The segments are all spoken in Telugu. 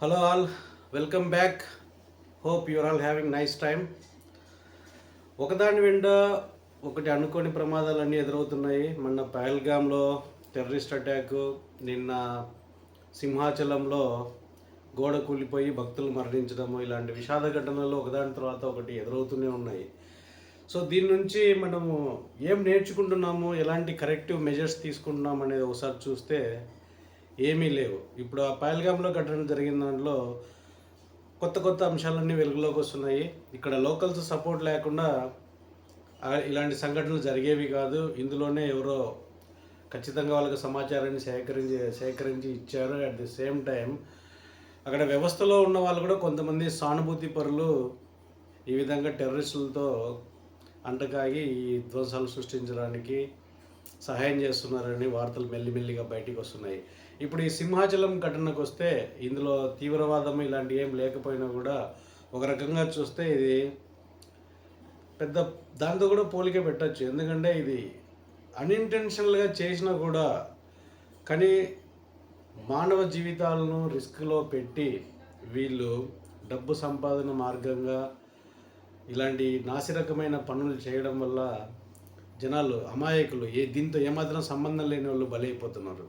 Hello all welcome back hope your all having nice time ఒకదాని వెంట ఒకటి అనుకోని ప్రమాదాలన్నీ ఎదురవుతున్నాయి. మొన్న పహల్గామ్లో టెర్రరిస్ట్ అటాక్ నిన్న సింహాచలంలో గోడ కూలిపోయి భక్తులు మరణించడము ఇలాంటి విషాద ఘటనలు ఒకదాని తర్వాత ఒకటి ఎదురవుతూనే ఉన్నాయి. సో దీని నుంచి మనము ఏం నేర్చుకుంటున్నాము ఎలాంటి కరెక్టివ్ మెజర్స్ తీసుకుంటున్నాం అనేది ఒకసారి చూస్తే ఏమీ లేవు. ఇప్పుడు ఆ పహల్గామ్లో ఘటన జరిగిన దాంట్లో కొత్త కొత్త అంశాలన్నీ వెలుగులోకి వస్తున్నాయి. ఇక్కడ లోకల్స్ సపోర్ట్ లేకుండా ఇలాంటి సంఘటనలు జరిగేవి కాదు. ఇందులోనే ఎవరో ఖచ్చితంగా వాళ్ళకి సమాచారాన్ని సేకరించి సేకరించి ఇచ్చారు. అట్ ది సేమ్ టైం అక్కడ వ్యవస్థలో ఉన్న వాళ్ళు కూడా కొంతమంది సానుభూతి పరులు ఈ విధంగా టెర్రరిస్టులతో అంటకాగి ఈ ధ్వంసాలు సృష్టించడానికి సహాయం చేస్తున్నారని వార్తలు మెల్లిమెల్లిగా బయటికి వస్తున్నాయి. ఇప్పుడు ఈ సింహాచలం ఘటనకు వస్తే ఇందులో తీవ్రవాదం ఇలాంటి ఏం లేకపోయినా కూడా ఒక రకంగా చూస్తే ఇది పెద్ద దాంతో కూడా పోలిక పెట్టచ్చు. ఎందుకంటే ఇది అన్ఇంటెన్షనల్గా చేసినా కూడా కానీ మానవ జీవితాలను రిస్క్లో పెట్టి వీళ్ళు డబ్బు సంపాదన మార్గంగా ఇలాంటి నాసిరకమైన పనులు చేయడం వల్ల జనాలు అమాయకులు. ఏ దీంతో ఏమాత్రం సంబంధం లేని వాళ్ళు బలైపోతున్నారు.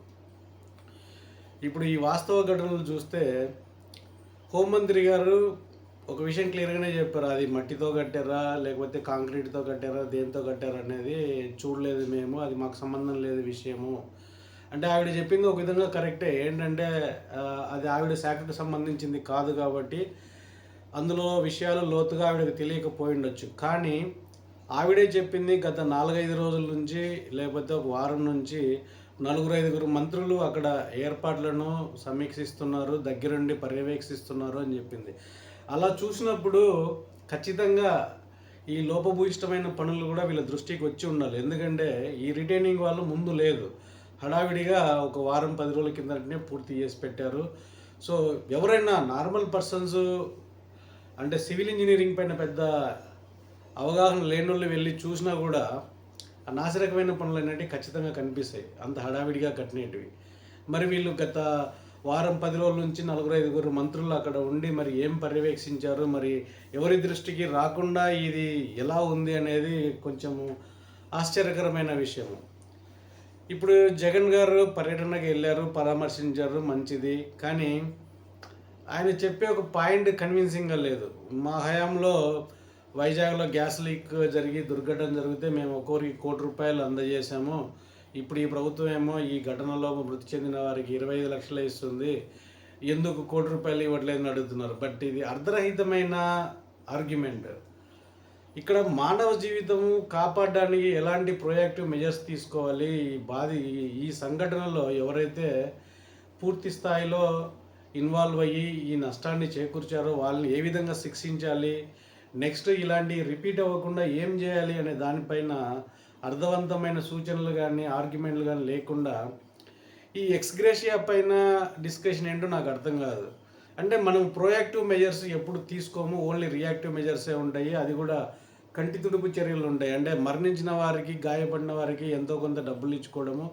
ఇప్పుడు ఈ వాస్తవ ఘటనలు చూస్తే హోంమంత్రి గారు ఒక విషయం క్లియర్గానే చెప్పారు. అది మట్టితో కట్టారా లేకపోతే కాంక్రీట్తో కట్టారా దేంతో కట్టారా అనేది చూడలేదు మేము. అది మాకు సంబంధం లేదు విషయము. అంటే ఆవిడ చెప్పింది ఒక విధంగా కరెక్టే. ఏంటంటే అది ఆవిడ శాఖకు సంబంధించింది కాదు కాబట్టి అందులో విషయాలు లోతుగా ఆవిడకి తెలియకపోయిండొచ్చు కానీ ఆవిడే చెప్పింది గత నాలుగైదు రోజుల నుంచి లేకపోతే ఒక వారం నుంచి నలుగురు ఐదుగురు మంత్రులు అక్కడ ఏర్పాట్లను సమీక్షిస్తున్నారు దగ్గరుండి పర్యవేక్షిస్తున్నారు అని చెప్పింది. అలా చూసినప్పుడు ఖచ్చితంగా ఈ లోపభూయిష్టమైన పనులు కూడా వీళ్ళ దృష్టికి వచ్చి ఉండాలి. ఎందుకంటే ఈ రిటైనింగ్ వాళ్ళు ముందు లేదు. హడావిడిగా ఒక వారం పది రోజుల కిందటనే పూర్తి చేసి పెట్టారు. సో ఎవరైనా నార్మల్ పర్సన్స్ అంటే సివిల్ ఇంజనీరింగ్ పైన పెద్ద అవగాహన లేని వాళ్ళు వెళ్ళి చూసినా కూడా నాసిరకమైన పనులు అనేటివి ఖచ్చితంగా కనిపిస్తాయి. అంత హడావిడిగా కట్టినవి మరి వీళ్ళు గత వారం పది రోజుల నుంచి నలుగురు ఐదుగురు మంత్రులు అక్కడ ఉండి మరి ఏం పర్యవేక్షించారు? మరి ఎవరి దృష్టికి రాకుండా ఇది ఎలా ఉంది అనేది కొంచెము ఆశ్చర్యకరమైన విషయము. ఇప్పుడు జగన్ గారు పర్యటనకి వెళ్ళారు పరామర్శించారు మంచిది. కానీ ఆయన చెప్పే ఒక పాయింట్ కన్విన్సింగ్గా లేదు. మా హయాంలో వైజాగ్లో గ్యాస్ లీక్ జరిగి దుర్ఘటన జరిగితే మేము ఒక్కొరికి కోటి రూపాయలు అందజేశాము. ఇప్పుడు ఈ ప్రభుత్వం ఏమో ఈ ఘటనలో మృతి చెందిన వారికి ఇరవై ఐదు లక్షలు ఇస్తుంది. ఎందుకు కోటి రూపాయలు ఇవ్వట్లేదని అడుగుతున్నారు. బట్ ఇది అర్ధరహితమైన ఆర్గ్యుమెంట్. ఇక్కడ మానవ జీవితం కాపాడడానికి ఎలాంటి ప్రొయాక్టివ్ మెజర్స్ తీసుకోవాలి? ఈ బాధ ఈ- ఈ సంఘటనలో ఎవరైతే పూర్తి స్థాయిలో ఇన్వాల్వ్ అయ్యి ఈ నష్టాన్ని చేకూర్చారో వాళ్ళని ఏ విధంగా శిక్షించాలి? నెక్స్ట్ ఇలాంటి రిపీట్ అవ్వకుండా ఏం చేయాలి అనే దానిపైన అర్థవంతమైన సూచనలు కానీ ఆర్గ్యుమెంట్లు కానీ లేకుండా ఈ ఎక్స్గ్రేషియా పైన డిస్కషన్ ఏంటో నాకు అర్థం కాదు. అంటే మనం ప్రోయాక్టివ్ మెజర్స్ ఎప్పుడు తీసుకోము ఓన్లీ రియాక్టివ్ మెజర్సే ఉంటాయి. అది కూడా కంటి తుడుపు చర్యలు ఉంటాయి. అంటే మరణించిన వారికి గాయపడిన వారికి ఎంతో కొంత డబ్బులు ఇచ్చుకోవడము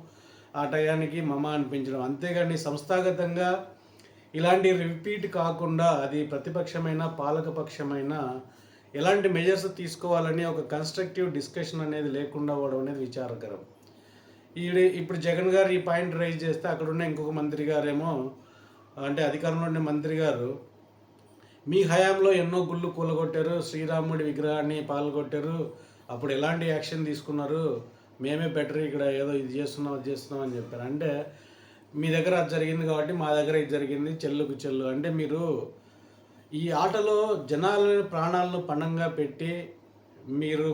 ఆ టయానికి మమ అనిపించడం. అంతేగాని సంస్థాగతంగా ఇలాంటి రిపీట్ కాకుండా అది ప్రతిపక్షమైన పాలకపక్షమైన ఎలాంటి మెజర్స్ తీసుకోవాలని ఒక కన్స్ట్రక్టివ్ డిస్కషన్ అనేది లేకుండా పోవడం అనేది విచారకరం. ఈ ఇప్పుడు జగన్ గారు ఈ పాయింట్ రైజ్ చేస్తే అక్కడ ఉన్న ఇంకొక మంత్రి గారేమో అంటే అధికారంలో ఉండే మంత్రి గారు మీ హయాంలో ఎన్నో గుళ్ళు కూలగొట్టారు శ్రీరాముడి విగ్రహాన్ని పాల్గొట్టారు అప్పుడు ఎలాంటి యాక్షన్ తీసుకున్నారు మేమే బెటర్ ఇక్కడ ఏదో ఇది చేస్తున్నాం అది చేస్తున్నాం అని చెప్పారు. అంటే మీ దగ్గర అది జరిగింది కాబట్టి మా దగ్గర ఇది జరిగింది చెల్లుకు చెల్లు. అంటే మీరు ఈ ఆటలో జనాల ప్రాణాలను పణంగా పెట్టి మీరు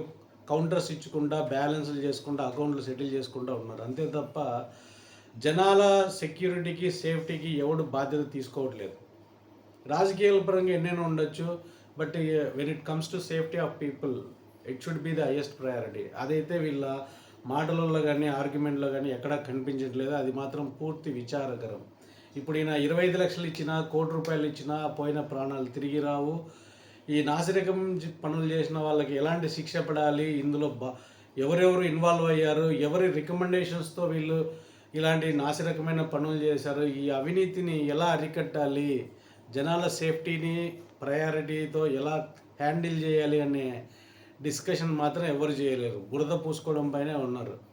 కౌంటర్స్ ఇచ్చకుండా బ్యాలెన్స్లు చేసుకుంటా అకౌంట్లు సెటిల్ చేసుకుంటూ ఉన్నారు. అంతే తప్ప జనాల సెక్యూరిటీకి సేఫ్టీకి ఎవడు బాధ్యత తీసుకోవట్లేదు. రాజకీయాల పరంగా ఎన్నైనా ఉండొచ్చు but when it comes to safety of people it should be the highest priority అదైతే వీళ్ళ మాటలలో కానీ ఆర్గ్యుమెంట్లో కానీ ఎక్కడా కనిపించట్లేదు. అది మాత్రం పూర్తి విచారకరం. ఇప్పుడు ఈయన ఇరవై ఐదు లక్షలు ఇచ్చినా కోటి రూపాయలు ఇచ్చినా పోయిన ప్రాణాలు తిరిగి రావు. ఈ నాసిరకం పనులు చేసిన వాళ్ళకి ఎలాంటి శిక్ష పడాలి? ఇందులో బ ఎవరెవరు ఇన్వాల్వ్ అయ్యారు? ఎవరి రికమెండేషన్స్తో వీళ్ళు ఇలాంటి నాసిరకమైన పనులు చేశారు? ఈ అవినీతిని ఎలా అరికట్టాలి? జనాల సేఫ్టీని ప్రయారిటీతో ఎలా హ్యాండిల్ చేయాలి అనే డిస్కషన్ మాత్రం ఎవరు చేయలేరు. బురద పూసుకోవడం పైనే ఉన్నారు.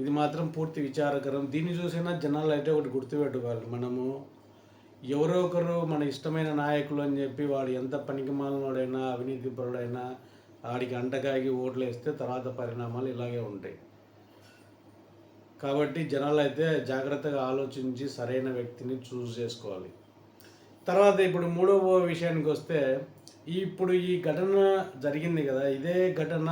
ఇది మాత్రం పూర్తి విచారకరం. దీన్ని చూసినా జనాలు అయితే ఒకటి గుర్తుపెట్టుకోవాలి. మనము ఎవరో ఒకరు మన ఇష్టమైన నాయకులు అని చెప్పి వాడు ఎంత పనికిమాలినోడైనా అవినీతి పరుడైనా ఆడికి అంటకాగి ఓట్లు వేస్తే తర్వాత పరిణామాలు ఇలాగే ఉంటాయి. కాబట్టి జనాలు అయితే జాగ్రత్తగా ఆలోచించి సరైన వ్యక్తిని చూస్ చేసుకోవాలి. తర్వాత ఇప్పుడు మూడవ విషయానికి వస్తే ఇప్పుడు ఈ ఘటన జరిగింది కదా ఇదే ఘటన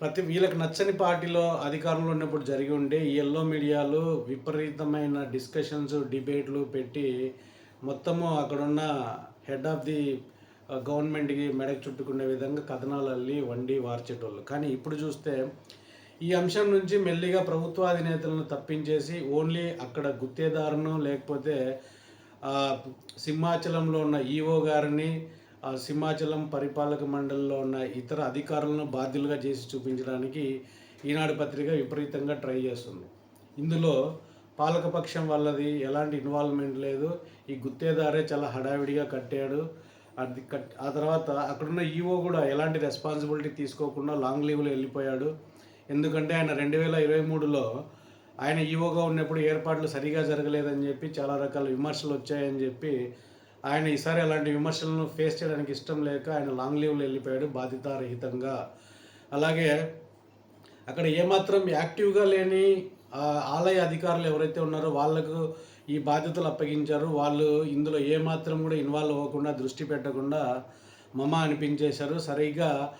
ప్రతి వీళ్ళకి నచ్చని పార్టీలో అధికారంలో ఉన్నప్పుడు జరిగి ఉండే ఈ ఎల్లో మీడియాలు విపరీతమైన డిస్కషన్స్ డిబేట్లు పెట్టి మొత్తము అక్కడున్న హెడ్ ఆఫ్ ది గవర్నమెంట్కి మెడకు చుట్టుకునే విధంగా కథనాలు అల్లి వండి వార్చేటోళ్ళు. కానీ ఇప్పుడు చూస్తే ఈ అంశం నుంచి మెల్లిగా ప్రభుత్వ అధినేతలను తప్పించేసి ఓన్లీ అక్కడ గుత్తేదారును లేకపోతే uh, సింహాచలంలో ఉన్న ఈఓ గారిని సింహాచలం పరిపాలక మండలిలో ఉన్న ఇతర అధికారులను బాధ్యులుగా చేసి చూపించడానికి ఈనాడు పత్రిక విపరీతంగా ట్రై చేస్తుంది. ఇందులో పాలకపక్షం వాళ్ళది ఎలాంటి ఇన్వాల్వ్మెంట్ లేదు. ఈ గుత్తేదారే చాలా హడావిడిగా కట్టాడు. అది కట్ ఆ తర్వాత అక్కడున్న ఈఓ కూడా ఎలాంటి రెస్పాన్సిబిలిటీ తీసుకోకుండా లాంగ్ లీవ్లో వెళ్ళిపోయాడు. ఎందుకంటే ఆయన రెండు వేల ఇరవై మూడులో ఆయన ఈవోగా ఉన్నప్పుడు ఏర్పాట్లు సరిగా జరగలేదని చెప్పి చాలా రకాల విమర్శలు వచ్చాయని చెప్పి ఆయన ఈసారి అలాంటి విమర్శలను ఫేస్ చేయడానికి ఇష్టం లేక ఆయన లాంగ్ లీవ్లో వెళ్ళిపోయాడు బాధ్యతారహితంగా. అలాగే అక్కడ ఏమాత్రం యాక్టివ్గా లేని ఆలయ అధికారులు ఎవరైతే ఉన్నారో వాళ్ళకు ఈ బాధ్యతలు అప్పగించారు. వాళ్ళు ఇందులో ఏమాత్రం కూడా ఇన్వాల్వ్ అవ్వకుండా దృష్టి పెట్టకుండా మమ అనిపించేశారు. సరిగ్గా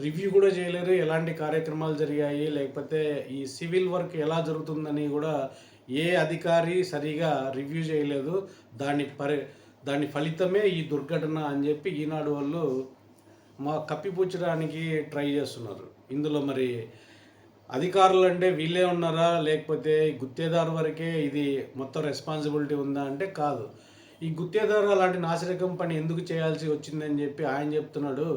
రివ్యూ కూడా చేయలేరు. ఎలాంటి కార్యక్రమాలు జరిగాయి? లేకపోతే ఈ సివిల్ వర్క్ ఎలా జరుగుతుందని కూడా ఏ అధికారి సరిగా రివ్యూ చేయలేదు. దాని పరి దాని ఫలితమే ఈ దుర్ఘటన అని చెప్పి ఈనాడు వాళ్ళు మా కప్పిపుచ్చడానికి ట్రై చేస్తున్నారు. ఇందులో మరి అధికారులు అంటే వీళ్ళే ఉన్నారా? లేకపోతే గుత్తేదారు వరకే ఇది మొత్తం రెస్పాన్సిబిలిటీ ఉందా అంటే కాదు. ఈ గుత్తేదారు అలాంటి నాసిరకం పని ఎందుకు చేయాల్సి వచ్చిందని చెప్పి ఆయన చెప్తున్నాడు.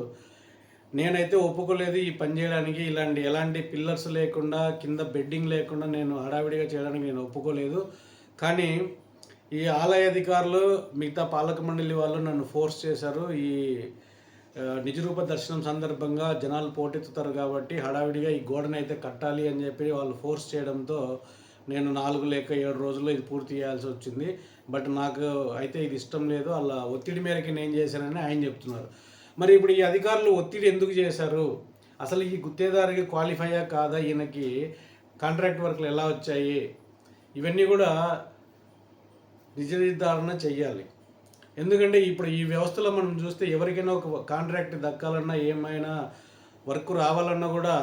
నేనైతే ఒప్పుకోలేదు ఈ పని చేయడానికి. ఇలాంటి ఎలాంటి పిల్లర్స్ లేకుండా కింద బెడ్డింగ్ లేకుండా నేను హడావిడిగా చేయడానికి నేను ఒప్పుకోలేదు. కానీ ఈ ఆలయ అధికారులు మిగతా పాలక మండలి వాళ్ళు నన్ను ఫోర్స్ చేశారు. ఈ నిజరూప దర్శనం సందర్భంగా జనాలు పోటెత్తుతారు కాబట్టి హడావిడిగా ఈ గోడను అయితే కట్టాలి అని చెప్పి వాళ్ళు ఫోర్స్ చేయడంతో నేను నాలుగు లేక ఏడు రోజుల్లో ఇది పూర్తి చేయాల్సి వచ్చింది. బట్ నాకు అయితే ఇది ఇష్టం లేదు. అలా ఒత్తిడి మేరకి నేను చేశానని ఆయన చెప్తున్నారు. మరి ఇప్పుడు ఈ అధికారులు ఒత్తిడి ఎందుకు చేశారు? అసలు ఈ గుత్తేదారికి క్వాలిఫైయా కాదా? ఈయనకి కాంట్రాక్ట్ వర్క్లు ఎలా వచ్చాయి? ఇవన్నీ కూడా నిజ నిర్ధారణ చెయ్యాలి. ఎందుకంటే ఇప్పుడు ఈ వ్యవస్థలో మనం చూస్తే ఎవరికైనా ఒక కాంట్రాక్ట్ దక్కాలన్నా ఏమైనా వర్క్ రావాలన్నా కూడా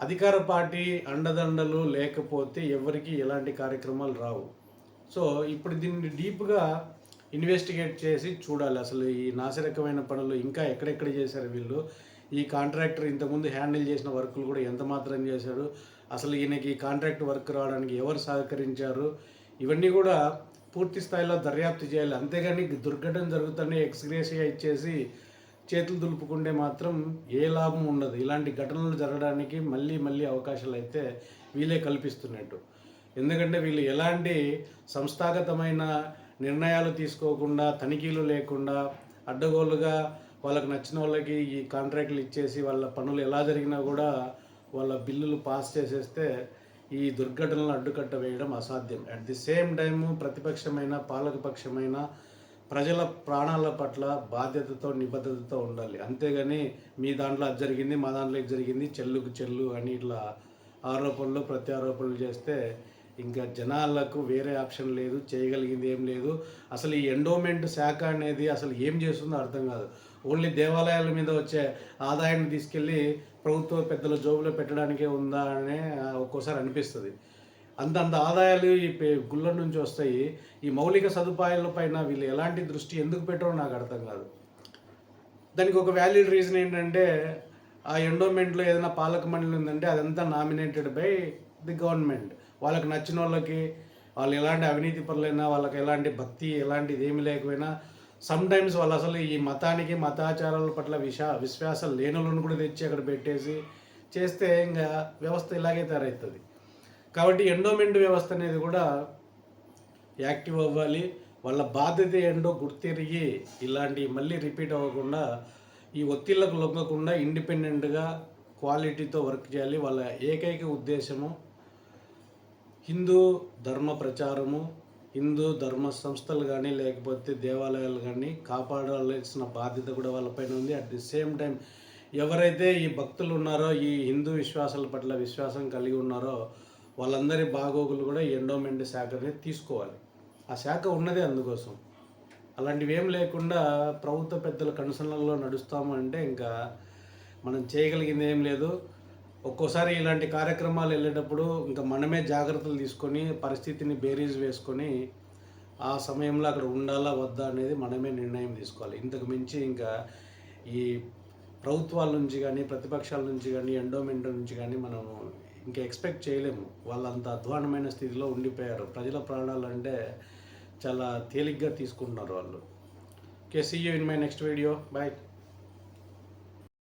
అధికార పార్టీ అండదండలు లేకపోతే ఎవరికి ఎలాంటి కార్యక్రమాలు రావు. సో ఇప్పుడు దీన్ని డీప్గా ఇన్వెస్టిగేట్ చేసి చూడాలి. అసలు ఈ నాసిరకమైన పనులు ఇంకా ఎక్కడెక్కడ చేశారు వీళ్ళు? ఈ కాంట్రాక్టర్ ఇంతకుముందు హ్యాండిల్ చేసిన వర్కులు కూడా ఎంత మాత్రం చేశాడు? అసలు ఈయనకి కాంట్రాక్ట్ వర్క్ రావడానికి ఎవరు సహకరించారు? ఇవన్నీ కూడా పూర్తి స్థాయిలో దర్యాప్తు చేయాలి. అంతేగాని దుర్ఘటన జరుగుతుంటే ఎక్స్గ్రేసియా ఇచ్చేసి చేతులు దులుపుకుంటే మాత్రం ఏ లాభం ఉండదు. ఇలాంటి ఘటనలు జరగడానికి మళ్ళీ మళ్ళీ అవకాశాలు అయితే వీళ్ళే కల్పిస్తున్నట్టు. ఎందుకంటే వీళ్ళు ఎలాంటి సంస్థాగతమైన నిర్ణయాలు తీసుకోకుండా తనిఖీలు లేకుండా అడ్డగోలుగా వాళ్ళకి నచ్చిన వాళ్ళకి ఈ కాంట్రాక్ట్లు ఇచ్చేసి వాళ్ళ పనులు ఎలా జరిగినా కూడా వాళ్ళ బిల్లులు పాస్ చేసేస్తే ఈ దుర్ఘటనలను అడ్డుకట్ట వేయడం అసాధ్యం. అట్ ది సేమ్ టైము ప్రతిపక్షమైన పాలకపక్షమైన ప్రజల ప్రాణాల పట్ల బాధ్యతతో నిబద్ధతతో ఉండాలి. అంతేగాని మీ దాంట్లో అది జరిగింది మా దాంట్లో ఇది జరిగింది చెల్లుకు చెల్లు అని ఇట్లా ఆరోపణలు ప్రత్యారోపణలు చేస్తే ఇంకా జనాలకు వేరే ఆప్షన్ లేదు చేయగలిగింది ఏం లేదు. అసలు ఈ ఎండోమెంట్ శాఖ అనేది అసలు ఏం చేస్తుందో అర్థం కాదు. ఓన్లీ దేవాలయాల మీద వచ్చే ఆదాయాన్ని తీసుకెళ్ళి ప్రభుత్వ పెద్దల జోబులో పెట్టడానికే ఉందా అనే ఒక్కోసారి అనిపిస్తుంది. అంతంత ఆదాయాలు ఈ పే- గుళ్ళ నుంచి వస్తాయి. ఈ మౌలిక సదుపాయాల పైన వీళ్ళు ఎలాంటి దృష్టి ఎందుకు పెట్టరో నాకు అర్థం కాదు. దానికి ఒక వ్యాలిడ్ రీజన్ ఏంటంటే ఆ ఎండోమెంట్లో ఏదైనా పాలక మండలి ఉందంటే అదంతా నామినేటెడ్ బై ది గవర్నమెంట్ వాళ్ళకి నచ్చిన వాళ్ళకి వాళ్ళు ఎలాంటి అవినీతి పనులైనా వాళ్ళకి ఎలాంటి భక్తి ఎలాంటిది ఏమి లేకపోయినా సమ్టైమ్స్ వాళ్ళు అసలు ఈ మతానికి మతాచారాల పట్ల విశా విశ్వాసాలు లేనులను కూడా తెచ్చి అక్కడ పెట్టేసి చేస్తే ఇంకా వ్యవస్థ ఇలాగే తయారవుతుంది. కాబట్టి ఎండోమెంట్ వ్యవస్థ అనేది కూడా యాక్టివ్ అవ్వాలి. వాళ్ళ బాధ్యత ఏంటో గుర్తిరిగి ఇలాంటి మళ్ళీ రిపీట్ అవ్వకుండా ఈ ఒత్తిళ్ళకు లొంగకుండా ఇండిపెండెంట్గా క్వాలిటీతో వర్క్ చేయాలి. వాళ్ళ ఏకైక ఉద్దేశము హిందూ ధర్మ ప్రచారము హిందూ ధర్మ సంస్థలు కానీ లేకపోతే దేవాలయాలు కానీ కాపాడాల్సిన బాధ్యత కూడా వాళ్ళపైన ఉంది. అట్ ది సేమ్ టైం ఎవరైతే ఈ భక్తులు ఉన్నారో ఈ హిందూ విశ్వాసాల పట్ల విశ్వాసం కలిగి ఉన్నారో వాళ్ళందరి బాగోగులు కూడా ఎండోమెంట్ శాఖ అనేది తీసుకోవాలి. ఆ శాఖ ఉన్నదే అందుకోసం. అలాంటివి ఏం లేకుండా ప్రభుత్వ పెద్దల కనుసనలలో నడుస్తాము అంటే ఇంకా మనం చేయగలిగింది ఏం లేదు. ఒక్కోసారి ఇలాంటి కార్యక్రమాలు వెళ్ళేటప్పుడు ఇంకా మనమే జాగ్రత్తలు తీసుకొని పరిస్థితిని బేరీజ్ వేసుకొని ఆ సమయంలో అక్కడ ఉండాలా వద్దా అనేది మనమే నిర్ణయం తీసుకోవాలి. ఇంతకు మించి ఇంకా ఈ ప్రభుత్వాల నుంచి కానీ ప్రతిపక్షాల నుంచి కానీ ఎండోమెంట్ నుంచి కానీ మనం ఇంకా ఎక్స్పెక్ట్ చేయలేము. వాళ్ళంత అధ్వానమైన స్థితిలో ఉండిపోయారు. ప్రజల ప్రాణాలు అంటే చాలా తేలిగ్గా తీసుకుంటున్నారు వాళ్ళు. Okay see you in my next video bye